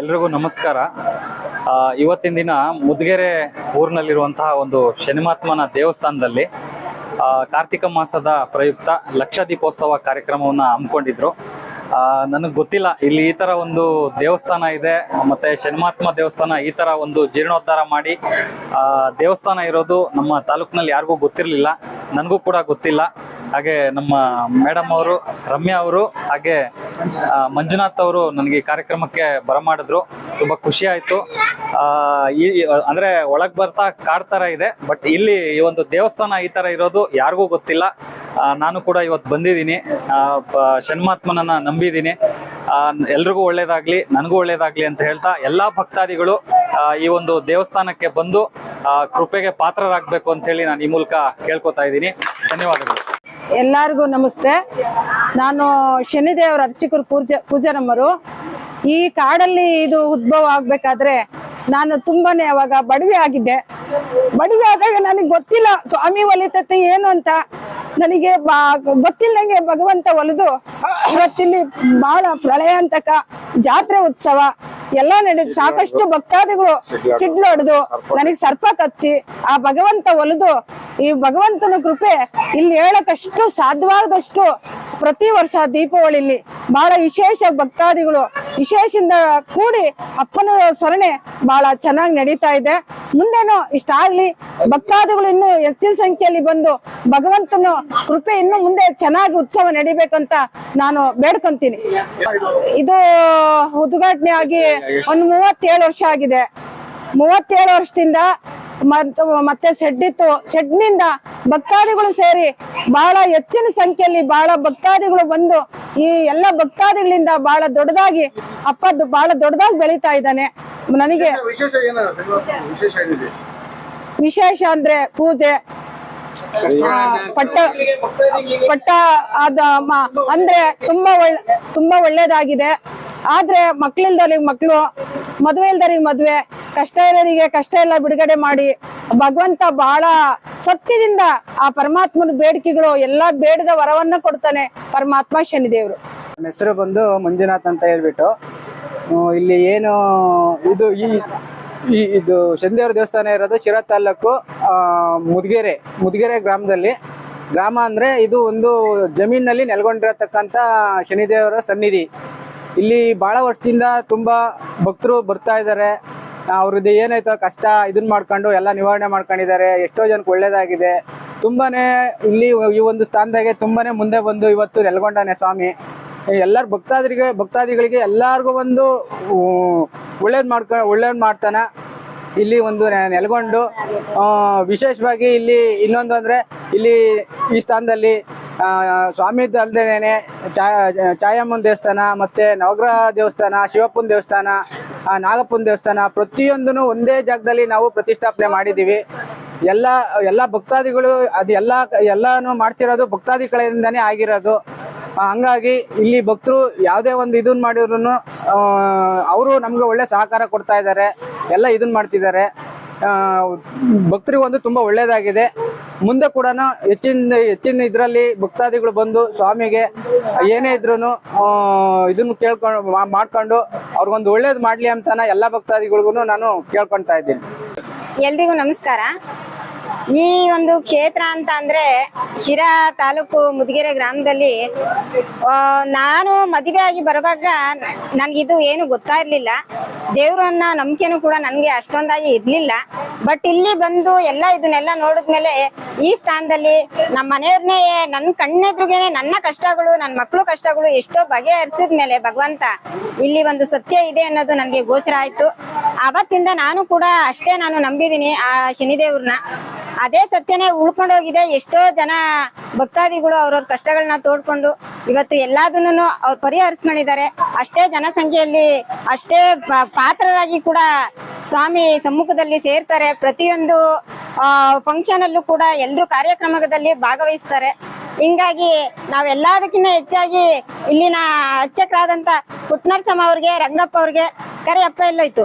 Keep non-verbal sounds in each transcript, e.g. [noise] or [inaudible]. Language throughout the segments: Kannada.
ಎಲ್ರಿಗೂ ನಮಸ್ಕಾರ. ಇವತ್ತಿನ ದಿನ ಮುದ್ಗೆರೆ ಊರಿನಲ್ಲಿರುವಂತಹ ಒಂದು ಶನಿಮಾತ್ಮನ ದೇವಸ್ಥಾನದಲ್ಲಿ ಕಾರ್ತಿಕ ಮಾಸದ ಪ್ರಯುಕ್ತ ಲಕ್ಷ ದೀಪೋತ್ಸವ ಕಾರ್ಯಕ್ರಮವನ್ನು ಹಮ್ಮಿಕೊಂಡಿದ್ರು. ನನಗೆ ಗೊತ್ತಿಲ್ಲ, ಇಲ್ಲಿ ಈ ತರ ಒಂದು ದೇವಸ್ಥಾನ ಇದೆ, ಮತ್ತೆ ಶನಿಮಾತ್ಮ ದೇವಸ್ಥಾನ ಈ ತರ ಒಂದು ಜೀರ್ಣೋದ್ಧಾರ ಮಾಡಿ ದೇವಸ್ಥಾನ ಇರೋದು ನಮ್ಮ ತಾಲೂಕಿನಲ್ಲಿ ಯಾರಿಗೂ ಗೊತ್ತಿರಲಿಲ್ಲ, ನನಗೂ ಕೂಡ ಗೊತ್ತಿಲ್ಲ. ಹಾಗೆ ನಮ್ಮ ಮೇಡಮ್ ಅವರು ರಮ್ಯಾ ಅವರು ಹಾಗೆ ಮಂಜುನಾಥ್ ಅವರು ನನಗೆ ಈ ಕಾರ್ಯಕ್ರಮಕ್ಕೆ ಬರಮಾಡಿದ್ರು. ತುಂಬಾ ಖುಷಿ ಆಯ್ತು. ಈ ಅಂದ್ರೆ ಒಳಗ್ ಬರ್ತಾ ಕಾರ್ ತರ ಇದೆ ಬಟ್ ಇಲ್ಲಿ ಈ ಒಂದು ದೇವಸ್ಥಾನ ಈ ತರ ಇರೋದು ಯಾರಿಗೂ ಗೊತ್ತಿಲ್ಲ. ನಾನು ಕೂಡ ಇವತ್ತು ಬಂದಿದ್ದೀನಿ. ಆ, ಶನ್ಮಾತ್ಮನನ್ನ ನಂಬಿದ್ದೀನಿ. ಎಲ್ರಿಗೂ ಒಳ್ಳೇದಾಗಲಿ ನನಗೂ ಒಳ್ಳೇದಾಗಲಿ ಅಂತ ಹೇಳ್ತಾ ಎಲ್ಲಾ ಭಕ್ತಾದಿಗಳು ಈ ಒಂದು ದೇವಸ್ಥಾನಕ್ಕೆ ಬಂದು ಕೃಪೆಗೆ ಪಾತ್ರರಾಗಬೇಕು ಅಂತ ಹೇಳಿ ನಾನು ಈ ಮೂಲಕ ಕೇಳ್ಕೊತಾ ಇದ್ದೀನಿ. ಧನ್ಯವಾದಗಳು. ಎಲ್ಲರಿಗೂ ನಮಸ್ತೆ. ನಾನು ಶನಿದೇವರ ಅರ್ಚಕರು ಪೂಜ, ಪೂಜಾರಮ್ಮರು. ಈ ಕಾಡಲ್ಲಿ ಇದು ಉದ್ಭವ ಆಗ್ಬೇಕಾದ್ರೆ ನಾನು ತುಂಬಾನೇ ಅವಾಗ ಬಡವಿ ಆಗಿದ್ದೆ. ಬಡವಿ ಆದಾಗ ನನಗೆ ಗೊತ್ತಿಲ್ಲ, ಸ್ವಾಮಿ ಒಲಿತತೆ ಏನು ಅಂತ. ನನಗೆ ಗೊತ್ತಿಲ್ಲದಂಗೆ ಭಗವಂತ ಒಲಿದು, [clears throat] ಇವತ್ತಿಲ್ಲಿ ಬಹಳ ಪ್ರಳಯಾಂತಕ ಜಾತ್ರೆ ಉತ್ಸವ. ಎಲ್ಲ ನಡೀತು. ಸಾಕಷ್ಟು ಭಕ್ತಾದಿಗಳು ಸಿಡ್ಲು ಹೊಡೆದು ನನಗೆ ಸರ್ಪ ಕಚ್ಚಿ ಆ ಭಗವಂತ ಒಲಿದು ಈ ಭಗವಂತನ ಕೃಪೆ ಇಲ್ಲಿ ಹೇಳಕಷ್ಟು ಸಾಧ್ಯವಾದಷ್ಟು ಪ್ರತಿ ವರ್ಷ ದೀಪಾವಳಿಲಿ ಬಹಳ ವಿಶೇಷ ಭಕ್ತಾದಿಗಳು ವಿಶೇಷದಿಂದ ಕೂಡಿ ಅಪ್ಪನ ಸರಣೆ ಬಹಳ ಚೆನ್ನಾಗಿ ನಡೀತಾ ಇದೆ. ಮುಂದೇನು ಇಷ್ಟಾಗ್ಲಿ ಭಕ್ತಾದಿಗಳು ಇನ್ನು ಹೆಚ್ಚಿನ ಸಂಖ್ಯೆಯಲ್ಲಿ ಬಂದು ಭಗವಂತನ ಕೃಪೆ ಇನ್ನು ಮುಂದೆ ಚೆನ್ನಾಗಿ ಉತ್ಸವ ನಡಿಬೇಕಂತ ನಾನು ಬೇಡ್ಕೊಂತೀನಿ. ಇದು ಉದ್ಘಾಟನೆ ಆಗಿ ಒಂದು ಮೂವತ್ತೇಳು ವರ್ಷ ಆಗಿದೆ. ಮೂವತ್ತೇಳು ವರ್ಷದಿಂದ ಮತ್ತು ಮತ್ತೆ ಸೆಡ್ ಇತ್ತು ಸೆಡ್ನಿಂದ ಭಕ್ತಾದಿಗಳು ಸೇರಿ ಬಹಳ ಹೆಚ್ಚಿನ ಸಂಖ್ಯೆಯಲ್ಲಿ ಬಹಳ ಭಕ್ತಾದಿಗಳು ಬಂದು ಈ ಎಲ್ಲ ಭಕ್ತಾದಿಗಳಿಂದ ಬಹಳ ದೊಡ್ಡದಾಗಿ ಅಪ್ಪದ್ದು ಬಹಳ ದೊಡ್ಡದಾಗಿ ಬೆಳೀತಾ ಇದ್ದಾನೆ. ನನಗೆ ವಿಶೇಷ ಅಂದ್ರೆ ಪೂಜೆ ಪಟ್ಟ ಪಟ್ಟ ಅದ ಅಂದ್ರೆ ತುಂಬಾ ಒಳ್ಳೆ ತುಂಬಾ ಒಳ್ಳೇದಾಗಿದೆ. ಆದ್ರೆ ಮಕ್ಳಿಲ್ದವ್ರಿಗೆ ಮಕ್ಳು, ಮದ್ವೆ ಇಲ್ದವ್ರಿಗೆ ಮದ್ವೆ, ಕಷ್ಟ ಇರೋರಿಗೆ ಕಷ್ಟ ಎಲ್ಲ ಬಿಡುಗಡೆ ಮಾಡಿ, ಭಗವಂತ ಬಹಳ ಸತ್ಯದಿಂದ ಆ ಪರಮಾತ್ಮನ ಬೇಡಿಕೆಗಳು ಎಲ್ಲಾ ಬೇಡದ ವರವನ್ನ ಕೊಡ್ತಾನೆ ಪರಮಾತ್ಮ ಶನಿದೇವ್ರು. ನನ್ನ ಹೆಸರು ಬಂದು ಮಂಜುನಾಥ್ ಅಂತ ಹೇಳ್ಬಿಟ್ಟು ಇಲ್ಲಿ ಏನು ಇದು ಈ ಈ, ಇದು ಶನಿದೇವ್ರ ದೇವಸ್ಥಾನ ಇರೋದು ಶಿರಾ ತಾಲೂಕು ಮುದ್ಗೆರೆ ಮುದ್ಗೆರೆ ಗ್ರಾಮದಲ್ಲಿ. ಗ್ರಾಮ ಅಂದ್ರೆ ಇದು ಒಂದು ಜಮೀನಲ್ಲಿ ನೆಲೆಗೊಂಡಿರತಕ್ಕಂತ ಶನಿದೇವರ ಸನ್ನಿಧಿ. ಇಲ್ಲಿ ಬಹಳ ವರ್ಷದಿಂದ ತುಂಬಾ ಭಕ್ತರು ಬರ್ತಾ ಇದ್ದಾರೆ. ಅವ್ರದ್ದು ಏನಾಯ್ತೋ ಕಷ್ಟ ಇದನ್ನ ಮಾಡ್ಕೊಂಡು ಎಲ್ಲ ನಿವಾರಣೆ ಮಾಡ್ಕೊಂಡಿದ್ದಾರೆ. ಎಷ್ಟೋ ಜನಕ್ಕೆ ಒಳ್ಳೇದಾಗಿದೆ. ತುಂಬಾನೇ ಇಲ್ಲಿ ಈ ಒಂದು ಸ್ಥಾನದಾಗೆ ತುಂಬಾನೇ ಮುಂದೆ ಬಂದು ಇವತ್ತು ನೆಲೆಗೊಂಡಾನೆ ಸ್ವಾಮಿ. ಎಲ್ಲರ ಭಕ್ತಾದಿಗೆ, ಭಕ್ತಾದಿಗಳಿಗೆ ಎಲ್ಲಾರ್ಗೂ ಒಂದು ಒಳ್ಳೇದು ಮಾಡ್ಕ, ಒಳ್ಳೇದು ಮಾಡ್ತಾನ. ಇಲ್ಲಿ ಒಂದು ನೆಲೆಗೊಂಡು ವಿಶೇಷವಾಗಿ ಇಲ್ಲಿ ಇನ್ನೊಂದು ಅಂದ್ರೆ ಇಲ್ಲಿ ಈ ಸ್ಥಾನದಲ್ಲಿ ಸ್ವಾಮಿದ್ದು ಅಲ್ದೇನೆ ಚಾಯಮ್ಮನ ದೇವಸ್ಥಾನ, ಮತ್ತೆ ನವಗ್ರಹ ದೇವಸ್ಥಾನ, ಶಿವಪ್ಪನ ದೇವಸ್ಥಾನ ನಾಗಪ್ಪನ ದೇವಸ್ಥಾನ, ಪ್ರತಿಯೊಂದನ್ನು ಒಂದೇ ಜಾಗದಲ್ಲಿ ನಾವು ಪ್ರತಿಷ್ಠಾಪನೆ ಮಾಡಿದ್ದೀವಿ. ಎಲ್ಲ ಎಲ್ಲ ಭಕ್ತಾದಿಗಳು ಅದು ಎಲ್ಲ, ಎಲ್ಲಾನು ಮಾಡಿಸಿರೋದು ಭಕ್ತಾದಿ ಕಡೆಯಿಂದಾನೇ ಆಗಿರೋದು ಹಂಗಾಗಿ ಇಲ್ಲಿ ಭಕ್ತರು ಯಾವುದೇ ಒಂದು ಇದನ್ನ ಮಾಡಿದ್ರು ಅವರು ನಮಗೆ ಒಳ್ಳೆ ಸಹಕಾರ ಕೊಡ್ತಾ ಇದ್ದಾರೆ. ಎಲ್ಲ ಇದನ್ನ ಮಾಡ್ತಿದ್ದಾರೆ. ಭಕ್ತರಿಗೊಂದು ತುಂಬಾ ಒಳ್ಳೇದಾಗಿದೆ. ಮುಂದೆ ಕೂಡ ಹೆಚ್ಚಿನ ಹೆಚ್ಚಿನ ಇದರಲ್ಲಿ ಭಕ್ತಾದಿಗಳು ಬಂದು ಸ್ವಾಮಿಗೆ ಏನೇ ಇದ್ರು ಇದನ್ನು ಕೇಳ್ಕೊಂಡು ಮಾಡ್ಕೊಂಡು ಅವ್ರಿಗೊಂದು ಒಳ್ಳೇದು ಮಾಡ್ಲಿ ಅಂತಾನ ಎಲ್ಲ ಭಕ್ತಾದಿಗಳಿಗೂ ನಾನು ಕೇಳ್ಕೊಳ್ತಾ ಇದ್ದೀನಿ. ಎಲ್ರಿಗೂ ನಮಸ್ಕಾರ. ಈ ಒಂದು ಕ್ಷೇತ್ರ ಅಂತ ಅಂದ್ರೆ ಶಿರಾ ತಾಲೂಕು ಮುದಿಗೆರೆ ಗ್ರಾಮದಲ್ಲಿ ನಾನು ಮದುವೆ ಆಗಿ ಬರುವಾಗ ನನ್ಗಿದು ಏನು ಗೊತ್ತಾ ಇರ್ಲಿಲ್ಲ ದೇವ್ರನ್ನ ನಂಬಿಕೆನೂ ಕೂಡ ನನ್ಗೆ ಅಷ್ಟೊಂದಾಗಿ ಇರ್ಲಿಲ್ಲ. ಬಟ್ ಇಲ್ಲಿ ಬಂದು ಎಲ್ಲ ಇದನ್ನೆಲ್ಲ ನೋಡಿದ್ಮೇಲೆ ಈ ಸ್ಥಾನದಲ್ಲಿ ನಮ್ಮ ಮನೆಯವ್ರನ್ನೇ ನನ್ನ ಕಣ್ಣೆದ್ರುಗೆನೆ ನನ್ನ ಕಷ್ಟಗಳು ನನ್ನ ಮಕ್ಕಳು ಕಷ್ಟಗಳು ಎಷ್ಟೋ ಬಗೆಹರಿಸಿದ್ಮೇಲೆ ಭಗವಂತ ಇಲ್ಲಿ ಒಂದು ಸತ್ಯ ಇದೆ ಅನ್ನೋದು ನನಗೆ ಗೋಚರ ಆಯ್ತು. ಅವತ್ತಿಂದ ನಾನು ಕೂಡ ಅಷ್ಟೇ ನಾನು ನಂಬಿದೀನಿ ಆ ಶನಿದೇವ್ರನ್ನ. ಅದೇ ಸತ್ಯನೇ ಉಳ್ಕೊಂಡೋಗಿದೆ ಎಷ್ಟೋ ಜನ ಭಕ್ತಾದಿಗಳು ಅವ್ರವ್ರ ಕಷ್ಟಗಳನ್ನ ತೋಡ್ಕೊಂಡು ಇವತ್ತು ಎಲ್ಲದನ್ನು ಅವ್ರು ಪರಿಹರಿಸ್ಕೊಂಡಿದ್ದಾರೆ. ಅಷ್ಟೇ ಜನಸಂಖ್ಯೆಯಲ್ಲಿ ಅಷ್ಟೇ ಪಾತ್ರರಾಗಿ ಕೂಡ ಸ್ವಾಮಿ ಸಮ್ಮುಖದಲ್ಲಿ ಸೇರ್ತಾರೆ. ಪ್ರತಿಯೊಂದು ಫಂಕ್ಷನ್ ಅಲ್ಲೂ ಕೂಡ ಎಲ್ಲರೂ ಕಾರ್ಯಕ್ರಮದಲ್ಲಿ ಭಾಗವಹಿಸ್ತಾರೆ. ಹಿಂಗಾಗಿ ನಾವೆಲ್ಲದಕ್ಕಿಂತ ಹೆಚ್ಚಾಗಿ ಇಲ್ಲಿನ ಅರ್ಚಕರಾದಂತ ಪುಟ್ನರ್ಸಮ್ಮ ಅವ್ರಿಗೆ, ರಂಗಪ್ಪ ಅವ್ರಿಗೆ ಕರೆ ಅಪ್ಪ ಎಲ್ಲೋಯ್ತು.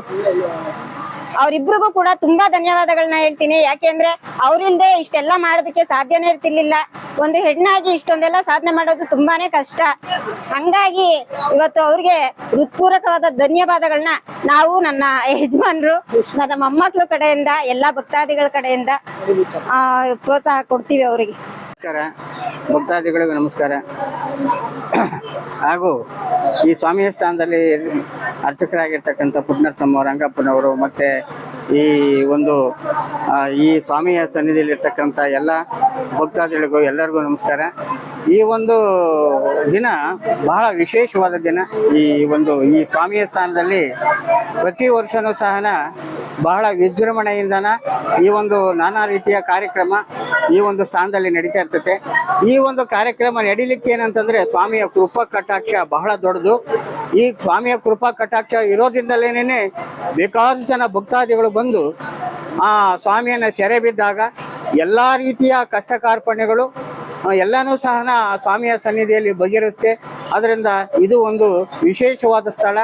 ಅವ್ರಿಬ್ರಿಗೂ ಕೂಡ ತುಂಬಾ ಧನ್ಯವಾದಗಳನ್ನ ಹೇಳ್ತೀನಿ. ಯಾಕೆಂದ್ರೆ ಅವ್ರಿಲ್ದೆ ಇಷ್ಟೆಲ್ಲ ಮಾಡೋದಕ್ಕೆ ಸಾಧ್ಯನೇ ಇರ್ತಿರ್ಲಿಲ್ಲ. ಒಂದು ಹೆಣ್ಣಾಗಿ ಇಷ್ಟೊಂದೆಲ್ಲ ಸಾಧನೆ ಮಾಡೋದು ತುಂಬಾನೇ ಕಷ್ಟ. ಹಂಗಾಗಿ ಇವತ್ತು ಅವ್ರಿಗೆ ಹೃತ್ಪೂರ್ವಕವಾದ ಧನ್ಯವಾದಗಳನ್ನ ನಾವು ನನ್ನ ಯಜಮಾನ್ರು, ನನ್ನ ಮೊಮ್ಮಕ್ಳು ಕಡೆಯಿಂದ, ಎಲ್ಲಾ ಭಕ್ತಾದಿಗಳ ಕಡೆಯಿಂದ ಪ್ರೋತ್ಸಾಹ ಕೊಡ್ತೀವಿ ಅವರಿಗೆ. ನಮಸ್ಕಾರ. ಭಕ್ತಾದಿಗಳಿಗೂ ನಮಸ್ಕಾರ. ಹಾಗೂ ಈ ಸ್ವಾಮಿಯ ಸ್ಥಾನದಲ್ಲಿ ಅರ್ಚಕರಾಗಿರ್ತಕ್ಕಂಥ ಪುಟ್ನರಸಮ್ಮ ರಂಗಪ್ಪನವರು ಮತ್ತು ಈ ಒಂದು ಈ ಸ್ವಾಮಿಯ ಸನ್ನಿಧಿಯಲ್ಲಿರ್ತಕ್ಕಂಥ ಎಲ್ಲ ಭಕ್ತಾದಿಗಳಿಗೂ ಎಲ್ಲರಿಗೂ ನಮಸ್ಕಾರ. ಈ ಒಂದು ದಿನ ಬಹಳ ವಿಶೇಷವಾದ ದಿನ. ಈ ಒಂದು, ಈ ಸ್ವಾಮಿಯ ಸ್ಥಾನದಲ್ಲಿ ಪ್ರತಿ ವರ್ಷನೂ ಸಹ ಬಹಳ ವಿಜೃಂಭಣೆಯಿಂದನ ಈ ಒಂದು ನಾನಾ ರೀತಿಯ ಕಾರ್ಯಕ್ರಮ ಈ ಒಂದು ಸ್ಥಾನದಲ್ಲಿ ನಡೀತಾ ಇರ್ತದೆ. ಈ ಒಂದು ಕಾರ್ಯಕ್ರಮ ನಡೀಲಿಕ್ಕೆ ಏನಂತಂದ್ರೆ ಸ್ವಾಮಿಯ ಕೃಪಾ ಕಟಾಕ್ಷ ಬಹಳ ದೊಡ್ಡದು. ಈ ಸ್ವಾಮಿಯ ಕೃಪಾ ಕಟಾಕ್ಷ ಇರೋದ್ರಿಂದಲೇನೇ ಬೇಕಾದಷ್ಟು ಜನ ಭಕ್ತಾದಿಗಳು ಬಂದು ಆ ಸ್ವಾಮಿಯನ್ನ ಸೆರೆ ಬಿದ್ದಾಗ ಎಲ್ಲಾ ರೀತಿಯ ಕಷ್ಟ ಕಾರ್ಪಣ್ಯಗಳು ಎಲ್ಲಾನು ಸಹ ಸ್ವಾಮಿಯ ಸನ್ನಿಧಿಯಲ್ಲಿ ಬಗೆಹರಿಸುತ್ತೆ ಅದರಿಂದ ಇದು ಒಂದು ವಿಶೇಷವಾದ ಸ್ಥಳ,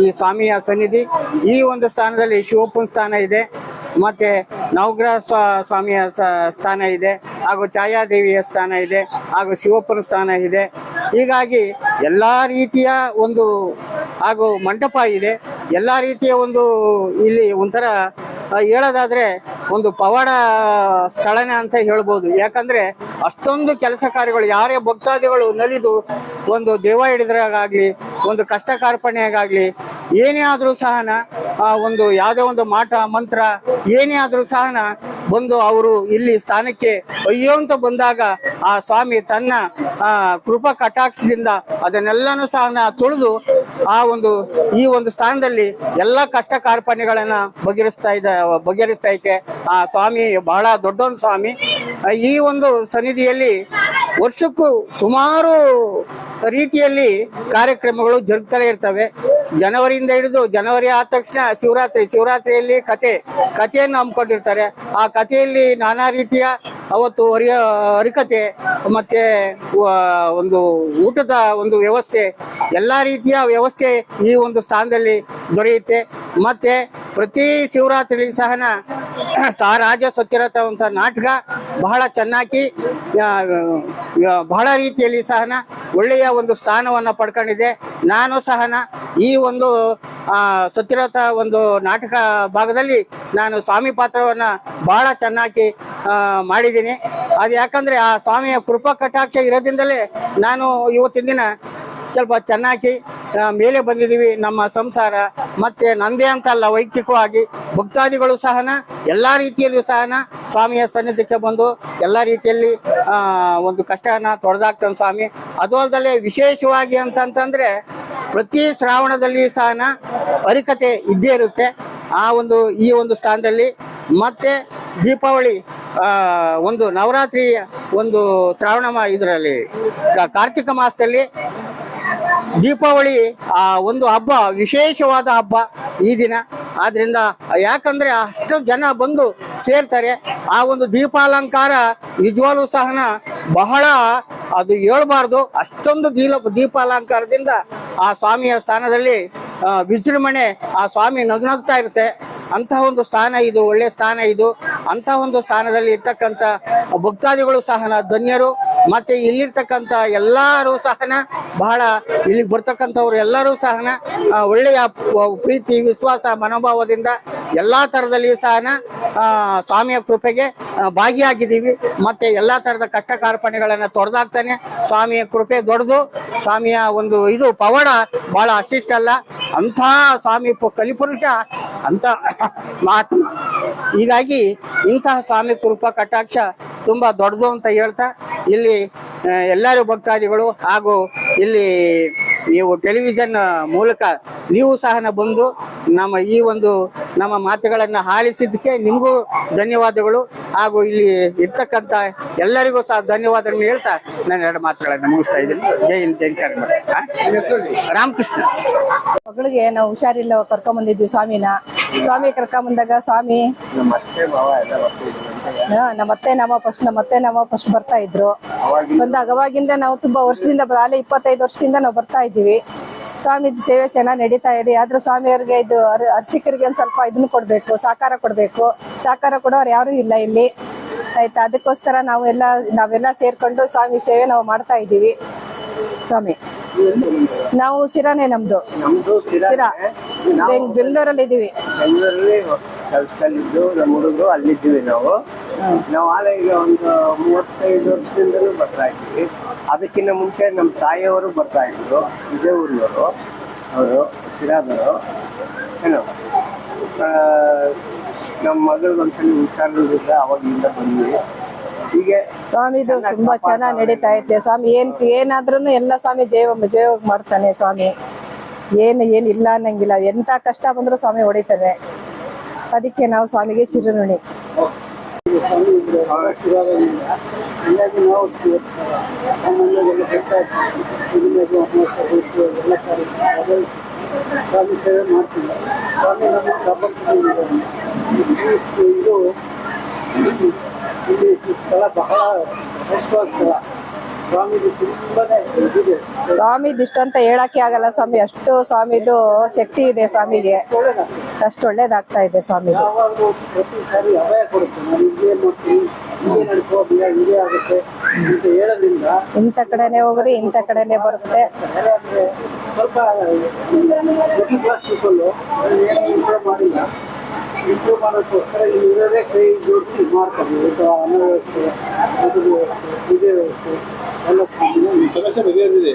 ಈ ಸ್ವಾಮಿಯ ಸನ್ನಿಧಿ. ಈ ಒಂದು ಸ್ಥಾನದಲ್ಲಿ ಶಿವಪ್ಪನ ಸ್ಥಾನ ಇದೆ. ಮತ್ತೆ ನವಗ್ರಹ ಸ್ವಾಮಿಯ ಸ್ಥಾನ ಇದೆ. ಹಾಗೂ ಛಾಯಾದೇವಿಯ ಸ್ಥಾನ ಇದೆ. ಹಾಗೂ ಶಿವಪ್ಪನ ಸ್ಥಾನ ಇದೆ. ಹೀಗಾಗಿ ಎಲ್ಲ ರೀತಿಯ ಒಂದು, ಹಾಗೂ ಮಂಟಪ ಇದೆ. ಎಲ್ಲ ರೀತಿಯ ಒಂದು ಇಲ್ಲಿ ಒಂಥರ ಹೇಳೋದಾದ್ರೆ ಒಂದು ಪವಾಡ ಸ್ಥಳನೆ ಅಂತ ಹೇಳ್ಬೋದು. ಯಾಕಂದ್ರೆ ಅಷ್ಟೊಂದು ಕೆಲಸ ಕಾರ್ಯಗಳು ಯಾರೇ ಭಕ್ತಾದಿಗಳು ನಲಿದು ಒಂದು ದೇವ ಹಿಡಿದ್ರಾಗಲಿ ಒಂದು ಕಷ್ಟ ಕಾರ್ಪಣ್ಯಗಾಗ್ಲಿ ಏನೇ ಆದರೂ ಸಹನ ಆ, ಒಂದು ಯಾವುದೇ ಒಂದು ಮಾಟ ಮಂತ್ರ ಏನೇ ಆದರೂ ಸಹನ ಬಂದು ಅವರು ಇಲ್ಲಿ ಸ್ಥಾನಕ್ಕೆ ಅಯ್ಯೋ ಅಂತ ಬಂದಾಗ ಆ ಸ್ವಾಮಿ ತನ್ನ ಕೃಪಾ ಕಟಾಕ್ಷದಿಂದ ಅದನ್ನೆಲ್ಲನೂ ಸಹ ತುಳಿದು ಆ ಒಂದು, ಈ ಒಂದು ಸ್ಥಾನದಲ್ಲಿ ಎಲ್ಲ ಕಷ್ಟ ಕಾರ್ಪಣ್ಯಗಳನ್ನ ಬಗೆಹರಿಸ್ತಾ ಇದ್ದ, ಬಗೆಹರಿಸ್ತಾ ಐತೆ. ಆ ಸ್ವಾಮಿ, ಬಹಳ ದೊಡ್ಡೊಂದು ಸ್ವಾಮಿ. ಈ ಒಂದು ಸನ್ನಿಧಿಯಲ್ಲಿ ವರ್ಷಕ್ಕೂ ಸುಮಾರು ರೀತಿಯಲ್ಲಿ ಕಾರ್ಯಕ್ರಮಗಳು ಜರುಗ್ತಲೇ ಇರ್ತವೆ. ಜನವರಿಯಿಂದ ಹಿಡಿದು ಜನವರಿ ಆದ ತಕ್ಷಣ ಶಿವರಾತ್ರಿ, ಶಿವರಾತ್ರಿಯಲ್ಲಿ ಕತೆ ಕಥೆಯನ್ನು ಹಮ್ಮಿಕೊಂಡಿರ್ತಾರೆ. ಆ ಕಥೆಯಲ್ಲಿ ನಾನಾ ರೀತಿಯ ಅವತ್ತು ಹರಿಯ ಹರಿಕತೆ ಮತ್ತೆ ಒಂದು ಊಟದ ಒಂದು ವ್ಯವಸ್ಥೆ, ಎಲ್ಲ ರೀತಿಯ ವ್ಯವಸ್ಥೆ ಈ ಒಂದು ಸ್ಥಾನದಲ್ಲಿ ದೊರೆಯುತ್ತೆ. ಮತ್ತೆ ಪ್ರತಿ ಶಿವರಾತ್ರಿ ಸಹನ ಸಹ ರಾಜ ಅಂತ ನಾಟಕ ಬಹಳ ಚೆನ್ನಾಗಿ ಬಹಳ ರೀತಿಯಲ್ಲಿ ಸಹನ ಒಳ್ಳೆಯ ಒಂದು ಸ್ಥಾನವನ್ನು ಪಡ್ಕೊಂಡಿದೆ ನಾನು ಸಹನ ಈ ಒಂದು ಸತ್ತಿರತ ಒಂದು ನಾಟಕ ಭಾಗದಲ್ಲಿ ನಾನು ಸ್ವಾಮಿ ಪಾತ್ರವನ್ನ ಬಹಳ ಚೆನ್ನಾಗಿ ಮಾಡಿದ್ದೀನಿ. ಅದು ಯಾಕಂದರೆ ಆ ಸ್ವಾಮಿಯ ಕೃಪಾ ಕಟಾಕ್ಷ ಇರೋದ್ರಿಂದಲೇ ನಾನು ಇವತ್ತಿನ ದಿನ ಸ್ವಲ್ಪ ಚೆನ್ನಾಗಿ ಮೇಲೆ ಬಂದಿದ್ದೀವಿ. ನಮ್ಮ ಸಂಸಾರ, ಮತ್ತೆ ನಂದೇ ಅಂತಲ್ಲ, ವೈಯಕ್ತಿಕವಾಗಿ. ಭಕ್ತಾದಿಗಳು ಸಹನ, ಎಲ್ಲ ರೀತಿಯಲ್ಲೂ ಸಹನ. ಸ್ವಾಮಿಯ ಸನ್ನಿಧಿಗೆ ಬಂದು ಎಲ್ಲ ರೀತಿಯಲ್ಲಿ ಒಂದು ಕಷ್ಟನ ತೊಡೆದಾಗ್ತಾನೆ ಸ್ವಾಮಿ. ಅದು ಅಲ್ಲದೆ ವಿಶೇಷವಾಗಿ ಅಂತಂತಂದ್ರೆ, ಪ್ರತಿ ಶ್ರಾವಣದಲ್ಲಿ ಸಹನ ಅರಿಕತೆ ಇದ್ದೇ ಇರುತ್ತೆ. ಆ ಒಂದು, ಈ ಒಂದು ಸ್ಥಾನದಲ್ಲಿ ಮತ್ತೆ ದೀಪಾವಳಿ ಒಂದು ನವರಾತ್ರಿ ಒಂದು ಶ್ರಾವಣ ಇದರಲ್ಲಿ ಕಾರ್ತಿಕ ಮಾಸದಲ್ಲಿ ದೀಪಾವಳಿ, ಆ, ಒಂದು ಹಬ್ಬ, ವಿಶೇಷವಾದ ಹಬ್ಬ ಈ ದಿನ. ಆದ್ರಿಂದ ಯಾಕಂದ್ರೆ ಅಷ್ಟು ಜನ ಬಂದು ಸೇರ್ತಾರೆ. ಆ ಒಂದು ದೀಪಾಲಂಕಾರ ನಿಜವಾಗ್ಲೂ ಸಹನ ಬಹಳ ಅದು ಹೇಳ್ಬಾರ್ದು. ಅಷ್ಟೊಂದು ದೀಲ, ದೀಪಾಲಂಕಾರದಿಂದ ಆ ಸ್ವಾಮಿಯ ಸ್ಥಾನದಲ್ಲಿ ವಿಜೃಂಭಣೆ ಆ ಸ್ವಾಮಿ ನಗ್ನಗ್ತಾ ಇರುತ್ತೆ. ಅಂತಹ ಒಂದು ಸ್ಥಾನ ಇದು, ಒಳ್ಳೆ ಸ್ಥಾನ ಇದು. ಅಂತ ಒಂದು ಸ್ಥಾನದಲ್ಲಿ ಇರ್ತಕ್ಕಂಥ ಭಕ್ತಾದಿಗಳು ಸಹ ಧನ್ಯರು. ಮತ್ತೆ ಇಲ್ಲಿರ್ತಕ್ಕಂಥ ಎಲ್ಲರೂ ಸಹನ ಬಹಳ ಇಲ್ಲಿಗೆ ಬರ್ತಕ್ಕಂಥವ್ರು ಎಲ್ಲರೂ ಸಹನ ಒಳ್ಳೆಯ ಪ್ರೀತಿ, ವಿಶ್ವಾಸ, ಮನೋಭಾವದಿಂದ ಎಲ್ಲಾ ತರದಲ್ಲಿ ಸಹನ ಸ್ವಾಮಿಯ ಕೃಪೆಗೆ ಭಾಗಿಯಾಗಿದ್ದೀವಿ. ಮತ್ತೆ ಎಲ್ಲಾ ತರದ ಕಷ್ಟ ಕಾರ್ಪಣೆಗಳನ್ನು ತೊಡೆದಾಗ್ತಾನೆ. ಸ್ವಾಮಿಯ ಕೃಪೆ ದೊಡ್ಡದು ಸ್ವಾಮಿಯ ಒಂದು ಇದು ಪವಾಡ ಬಹಳ ಅಷ್ಟಿಷ್ಟಲ್ಲ ಅಂಥ ಸ್ವಾಮಿ ಕಲಿಪುರುಷ ಅಂತ ಮಹಾತ್ಮ. ಹೀಗಾಗಿ ಇಂತಹ ಸ್ವಾಮಿ ಕೃಪಾ ಕಟಾಕ್ಷ ತುಂಬಾ ದೊಡ್ಡದು ಅಂತ ಹೇಳ್ತಾ ಇಲ್ಲಿ ಎಲ್ಲರೂ ಭಕ್ತಾದಿಗಳು ಹಾಗೂ ಇಲ್ಲಿ ನೀವು ಟೆಲಿವಿಷನ್ ಮೂಲಕ ನೀವು ಸಹ ಬಂದು ನಮ್ಮ ಈ ಒಂದು ನಮ್ಮ ಮಾತುಗಳನ್ನು ಆಲಿಸಿದ್ದಕ್ಕೆ ನಿಮಗೂ ಧನ್ಯವಾದಗಳು. ಹಾಗೂ ಇಲ್ಲಿ ಇರ್ತಕ್ಕಂಥ ಎಲ್ಲರಿಗೂ ಸಹ ಧನ್ಯವಾದಗಳನ್ನು ಹೇಳ್ತಾ ನಾನು ಎರಡು ಮಾತುಗಳನ್ನು ಮುಗಿಸ್ತಾ ಇದ್ದೀನಿ. ಜೈ ಹಿಂದ್, ಜೈ ಕರ್ನಾಟಕ. ರಾಮಕೃಷ್ಣ. ಮಗಳಿಗೆ ನಾವು ಹುಷಾರಿಲ್ಲ ಕರ್ಕೊಂಬಂದಿದ್ವಿ ಸ್ವಾಮಿನ. ಸ್ವಾಮಿ ಕರ್ಕೊಂಬಂದಾಗ ಸ್ವಾಮಿ ನಮ್ಮ ಅತ್ತೆ ನಮ್ಮ ಫಸ್ಟ್ ನಮ್ಮ ಅತ್ತೆ ನಮ್ಮ ಫಸ್ಟ್ ಬರ್ತಾ ಇದ್ರು. ಬಂದಾಗ ಅವಾಗಿಂದ ನಾವು ತುಂಬಾ ವರ್ಷದಿಂದ ಅಲ್ಲೇ ಇಪ್ಪತ್ತೈದು ವರ್ಷದಿಂದ ನಾವು ಬರ್ತಾ ಇದ್ದೀವಿ. ಸ್ವಾಮಿ ಸೇವೆ ಚೆನ್ನಾಗಿ ನಡೀತಾ ಇದೆ. ಆದ್ರೆ ಸ್ವಾಮಿಯವ್ರಿಗೆ ಇದು ಅರ್- ಅರ್ಚಕರಿಗೆ ಒಂದು ಸ್ವಲ್ಪ ಇದನ್ನು ಕೊಡಬೇಕು ಸಹಕಾರ ಕೊಡಬೇಕು. ಸಹಕಾರ ಕೊಡೋರು ಯಾರು ಇಲ್ಲ ಇಲ್ಲಿ. ಆಯ್ತಾ? ಅದಕ್ಕೋಸ್ಕರ ನಾವು ಎಲ್ಲ ನಾವೆಲ್ಲ ಸೇರ್ಕೊಂಡು ಸ್ವಾಮಿ ಸೇವೆ ನಾವು ಮಾಡ್ತಾ ಇದ್ದೀವಿ. ಸ್ವಾಮಿ ನಾವು ಶಿರಾನೇ ನಮ್ದು. ಸಿರಾ ಶಿರಾ. ಬೆಂಗ್- ಬೆಂಗಳೂರಲ್ಲಿ ಇದ್ದೀವಿ ಕೆಲಸದಲ್ಲಿದ್ದು ನಮ್ಮ ಹುಡುಗರು ಅಲ್ಲಿದ್ದೀವಿ ನಾವು. ನಾವು ಆಲೆ ಈಗ ಒಂದು ಮೂವತ್ತೈದು ವರ್ಷದಿಂದಲೂ ಬರ್ತಾ ಇದ್ದೀವಿ. ಅದಕ್ಕಿಂತ ಮುಂಚೆ ನಮ್ಮ ತಾಯಿಯವರು ಬರ್ತಾ ಇದ್ರು ಇದೇ ಊರಿನವರು. ಅವರು ಶಿರಾದವರು. ಏನು? ನಮ್ಮ ಮಗಳಿಗೆ ಒಂದ್ಸಲ ಹುಷಾರಿಲ್ಲ ಅವಾಗಿಂದ ಬಂದ್ವಿ. ಹೀಗೆ ಸ್ವಾಮಿದು ತುಂಬಾ ಚೆನ್ನಾಗಿ ನಡೀತಾ ಐತೆ ಸ್ವಾಮಿ ಏನ್ ಏನಾದ್ರೂ ಎಲ್ಲ ಸ್ವಾಮಿ ಜಯ ಜೈವ ಮಾಡ್ತಾನೆ ಸ್ವಾಮಿ. ಏನು ಏನಿಲ್ಲ ಅನ್ನಂಗಿಲ್ಲ. ಎಂತ ಕಷ್ಟ ಬಂದ್ರು ಸ್ವಾಮಿ ಹೊಡಿತಾನೆ ಅದಕ್ಕೆ ನಾವು ಸ್ವಾಮಿಗೆ ಚಿರಋಣಿ. ಸ್ವಾಮಿ ಸೇವೆ ಮಾಡ್ತಿಲ್ಲ ಸ್ವಾಮಿ ನಮ್ಮ ಕಾಪಾಡ್ತಿದ್ದೀವಿ ಇದು ಇಲ್ಲಿ ಸ್ಥಳ ಬಹಳ ಸ್ಥಳ ಸ್ವಾಮಿದು ಇಷ್ಟಂತ ಹೇಳಕ್ಕೆ ಆಗಲ್ಲ ಸ್ವಾಮಿ ಅಷ್ಟು ಸ್ವಾಮಿದು ಶಕ್ತಿ ಇದೆ ಸ್ವಾಮಿಗೆ ಅಷ್ಟು ಒಳ್ಳೇದಾಗ್ತಾ ಇದೆ ಸ್ವಾಮಿ ಇಂಥ ಕಡೆನೆ ಹೋಗ್ರಿ ಇಂಥ ಕಡೆನೆ ಬರುತ್ತೆ. ಸ್ವಲ್ಪ ಇಂಪ್ರೂವ್ ಇಂಪ್ರೂವ್ ಮಾಡೋಕ್ಕೋಸ್ಕರ ಇಲ್ಲಿರೋದೇ ಕೈ ಜೋಡಿಸಿ ಮಾಡ್ತಾರೆ. ಊಟ ಅನ್ನ ವ್ಯವಸ್ಥೆ ಊಟದ ವ್ಯವಸ್ಥೆ. ಪೂಜೆ ವ್ಯವಸ್ಥೆ ಎಲ್ಲ ಸಮಸ್ಯೆ ಬಗೆಹರಿದಿದೆ.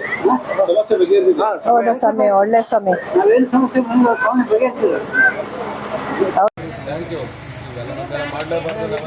ಸಮಸ್ಯೆ ಬಗೆಹರಿದಿದೆ. ಹೌದಾ? ಸ್ವಾಮಿ? ಒಳ್ಳೆ ಸ್ವಾಮಿ. ನಾವೇನು ಸಮಸ್ಯೆ ಬಂದ್ರೆ ಸ್ವಾಮಿ ಬಗೆಹರಿಸಿದ್ರು ಥ್ಯಾಂಕ್ ಯು ಇವೆಲ್ಲ ಮಾಡಲೇಬಾರ್ದು.